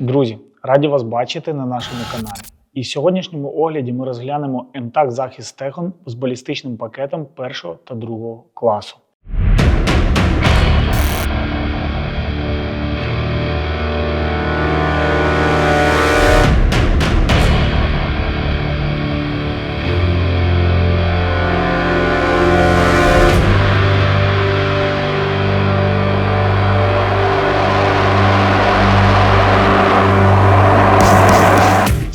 Друзі, раді вас бачити на нашому каналі. І в сьогоднішньому огляді ми розглянемо МТАК захист техон з балістичним пакетом першого та другого класу.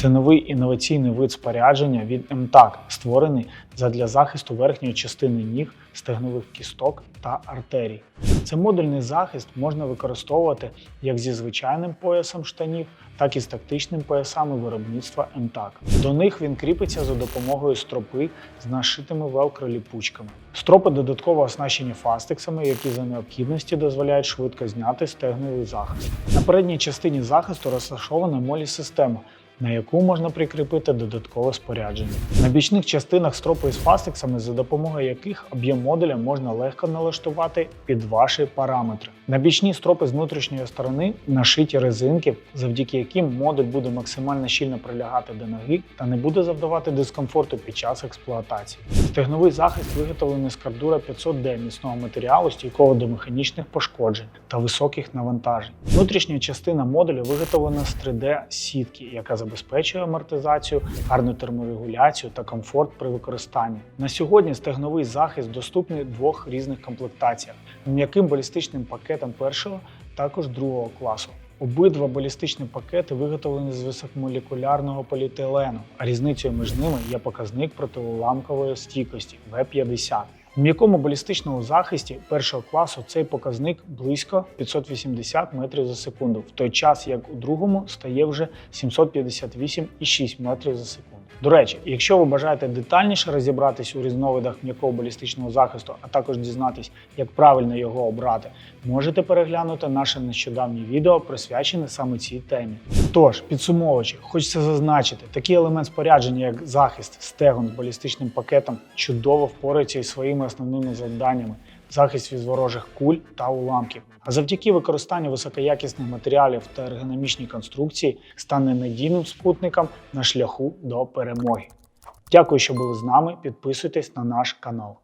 Це новий інноваційний вид спорядження від МТАК, створений задля захисту верхньої частини ніг, стегнових кісток та артерій. Це модульний захист можна використовувати як зі звичайним поясом штанів, так і з тактичним поясами виробництва МТАК. До них він кріпиться за допомогою стропи з нашитими велкро-ліпучками. Стропи додатково оснащені фастексами, які за необхідності дозволяють швидко зняти стегновий захист. На передній частині захисту розташована молі-система, на яку можна прикріпити додаткове спорядження. На бічних частинах стропи із фастексами, за допомогою яких об'єм модуля можна легко налаштувати під ваші параметри. На бічні стропи з внутрішньої сторони нашиті резинки, завдяки яким модуль буде максимально щільно прилягати до ноги та не буде завдавати дискомфорту під час експлуатації. Стегновий захист виготовлений з кардура 500D міцного матеріалу, стійкого до механічних пошкоджень та високих навантажень. Внутрішня частина модуля виготовлена з 3D-сітки, яка забезпечує амортизацію, гарну терморегуляцію та комфорт при використанні. На сьогодні стегновий захист доступний в двох різних комплектаціях: м'яким балістичним пакетом першого, також другого класу. Обидва балістичні пакети виготовлені з високомолекулярного поліетилену, а різницею між ними є показник протиуламкової стійкості В50. В м'якому балістичному захисті першого класу цей показник близько 580 метрів за секунду, в той час як у другому стає вже 758,6 метрів за секунду. До речі, якщо ви бажаєте детальніше розібратись у різновидах м'якого балістичного захисту, а також дізнатись, як правильно його обрати, можете переглянути наше нещодавнє відео, присвячене саме цій темі. Тож, підсумовуючи, хочеться зазначити, такий елемент спорядження, як захист стегон з балістичним пакетом, чудово впорається із своїми основними завданнями. Захист від ворожих куль та уламків. А завдяки використанню високоякісних матеріалів та ергономічній конструкції стане надійним спутником на шляху до перемоги. Дякую, що були з нами. Підписуйтесь на наш канал.